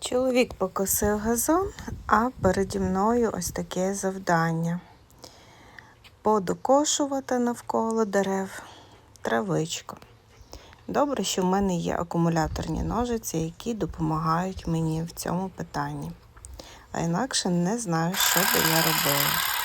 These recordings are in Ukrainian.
Чоловік покосив газон, а переді мною ось таке завдання. Подокошувати навколо дерев травичку. Добре, що в мене є акумуляторні ножиці, які допомагають мені в цьому питанні. А інакше не знаю, що би я робила.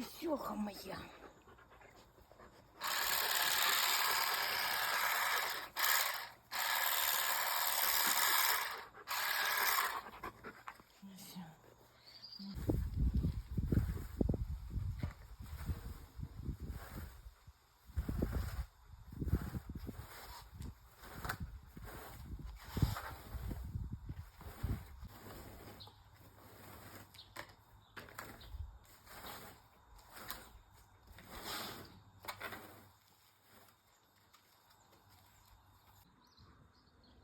Пісюха моя.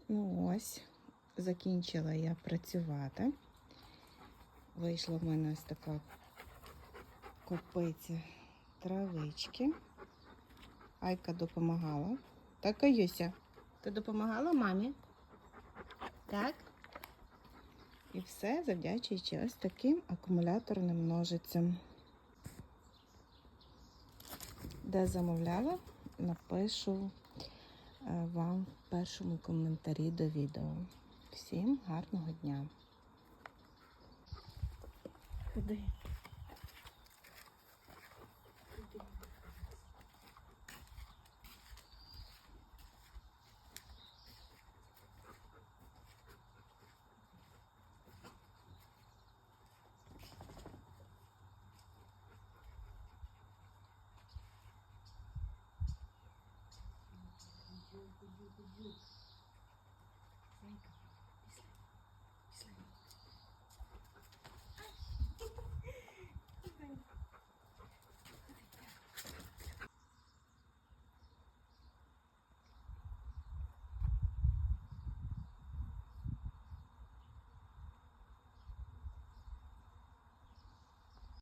Ну ось, закінчила я працювати. Вийшла в мене ось така копиця травички. Айка допомагала. Так, Аюся, ти допомагала мамі? Так? І все завдячуючи ось таким акумуляторним ножицям. Де замовляла, напишу вам в першому коментарі до відео. Всім гарного дня! Куди? you, the youth. Thank you.